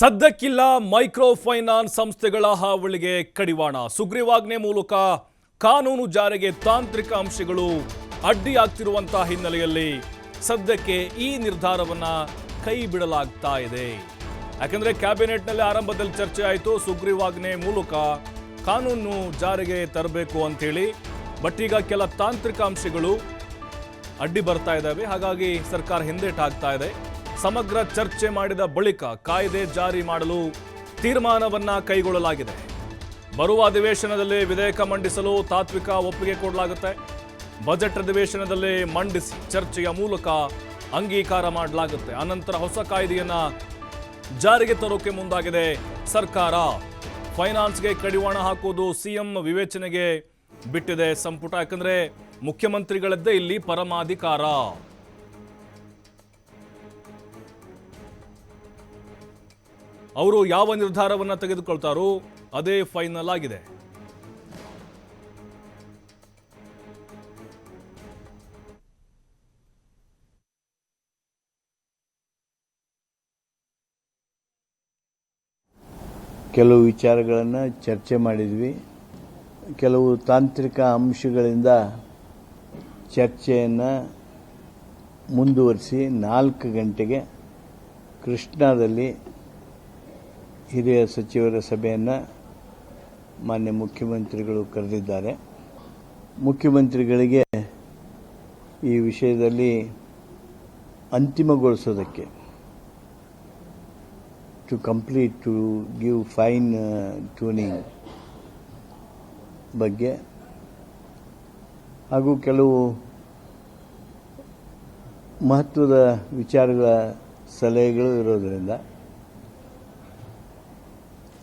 ಸದ್ಯಕ್ಕಿಲ್ಲ micro finance ಸಂಸ್ಥೆಗಳ ಹಾವಳಿಗೆ ಕಡಿವಾಣ. ಸುಗ್ರೀವಾಜ್ಞೆ ಮೂಲಕ ಕಾನೂನು ಜಾರಿಗೆ ತಾಂತ್ರಿಕ ಅಂಶಗಳು ಅಡ್ಡಿಯಾಗ್ತಿರುವಂತಹ ಹಿನ್ನೆಲೆಯಲ್ಲಿ ಸದ್ಯಕ್ಕೆ ಈ ನಿರ್ಧಾರವನ್ನ ಕೈ ಬಿಡಲಾಗ್ತಾ ಇದೆ. ಯಾಕಂದ್ರೆ ಕ್ಯಾಬಿನೆಟ್ನಲ್ಲಿ ಆರಂಭದಲ್ಲಿ ಚರ್ಚೆ ಆಯಿತು, ಸುಗ್ರೀವಾಜ್ಞೆ ಮೂಲಕ ಕಾನೂನು ಜಾರಿಗೆ ತರಬೇಕು ಅಂತೇಳಿ ಬಟ್ ಈಗ ಕೆಲ ತಾಂತ್ರಿಕ ಅಂಶಗಳು ಅಡ್ಡಿ ಬರ್ತಾ ಇದ್ದಾವೆ. ಹಾಗಾಗಿ ಸರ್ಕಾರ ಹಿಂದೇಟಾಗ್ತಾ ಇದೆ. ಸಮಗ್ರ ಚರ್ಚೆ ಮಾಡಿದ ಬಳಿಕ ಕಾಯ್ದೆ ಜಾರಿ ಮಾಡಲು ತೀರ್ಮಾನವನ್ನ ಕೈಗೊಳ್ಳಲಾಗಿದೆ. ಬರುವ ಅಧಿವೇಶನದಲ್ಲಿ ವಿಧೇಯಕ ಮಂಡಿಸಲು ತಾತ್ವಿಕ ಒಪ್ಪಿಗೆ ಕೊಡಲಾಗುತ್ತೆ. ಬಜೆಟ್ ಅಧಿವೇಶನದಲ್ಲಿ ಮಂಡಿಸಿ ಚರ್ಚೆಯ ಮೂಲಕ ಅಂಗೀಕಾರ ಮಾಡಲಾಗುತ್ತೆ. ಅನಂತರ ಹೊಸ ಕಾಯ್ದೆಯನ್ನ ಜಾರಿಗೆ ತರೋಕೆ ಮುಂದಾಗಿದೆ ಸರ್ಕಾರ. ಫೈನಾನ್ಸ್ಗೆ ಕಡಿವಾಣ ಹಾಕುವುದು ಸಿಎಂ ವಿವೇಚನೆಗೆ ಬಿಟ್ಟಿದೆ ಸಂಪುಟ. ಯಾಕಂದ್ರೆ ಮುಖ್ಯಮಂತ್ರಿಗಳದ್ದೇ ಇಲ್ಲಿ ಪರಮಾಧಿಕಾರ. ಅವರು ಯಾವ ನಿರ್ಧಾರವನ್ನು ತೆಗೆದುಕೊಳ್ತಾರೋ ಅದೇ ಫೈನಲ್ ಆಗಿದೆ. ಕೆಲವು ವಿಚಾರಗಳನ್ನು ಚರ್ಚೆ ಮಾಡಿದ್ವಿ. ಕೆಲವು ತಾಂತ್ರಿಕ ಅಂಶಗಳಿಂದ ಚರ್ಚೆಯನ್ನು ಮುಂದುವರಿಸಿ ನಾಲ್ಕು ಗಂಟೆಗೆ ಕೃಷ್ಣಾದಲ್ಲಿ ಹಿರಿಯ ಸಚಿವರ ಸಭೆಯನ್ನು ಮಾನ್ಯ ಮುಖ್ಯಮಂತ್ರಿಗಳು ಕರೆದಿದ್ದಾರೆ. ಮುಖ್ಯಮಂತ್ರಿಗಳಿಗೆ ಈ ವಿಷಯದಲ್ಲಿ ಅಂತಿಮಗೊಳಿಸೋದಕ್ಕೆ to complete to give fine tuning ಬಗ್ಗೆ ಹಾಗೂ ಕೆಲವು ಮಹತ್ವದ ವಿಚಾರಗಳ ಸಲಹೆಗಳು ಇರೋದರಿಂದ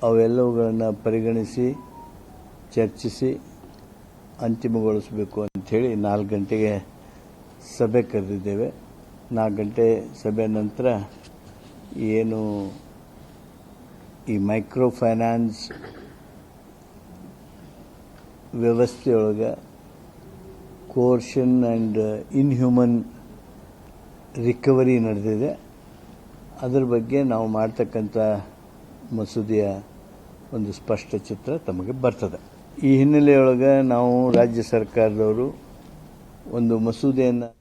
ಅವೆಲ್ಲವುಗಳನ್ನು ಪರಿಗಣಿಸಿ, ಚರ್ಚಿಸಿ, ಅಂತಿಮಗೊಳಿಸಬೇಕು ಅಂಥೇಳಿ ನಾಲ್ಕು ಗಂಟೆಗೆ ಸಭೆ ಕರೆದಿದ್ದೇವೆ. ನಾಲ್ಕು ಗಂಟೆ ಸಭೆ ನಂತರ ಏನು ಈ ಮೈಕ್ರೋ ಫೈನಾನ್ಸ್ ವ್ಯವಸ್ಥೆಯೊಳಗೆ ಕೋರ್ಷನ್ ಆ್ಯಂಡ್ ಇನ್ಹ್ಯೂಮನ್ ರಿಕವರಿ ನಡೆದಿದೆ. ಅದರ ಬಗ್ಗೆ ನಾವು ಮಾಡ್ತಕ್ಕಂಥ ಮಸೂದೆಯ ಒಂದು ಸ್ಪಷ್ಟ ಚಿತ್ರ ತಮಗೆ ಬರ್ತದೆ. ಈ ಹಿನ್ನೆಲೆಯೊಳಗೆ ನಾವು ರಾಜ್ಯ ಸರ್ಕಾರದವರು ಒಂದು ಮಸೂದೆಯನ್ನು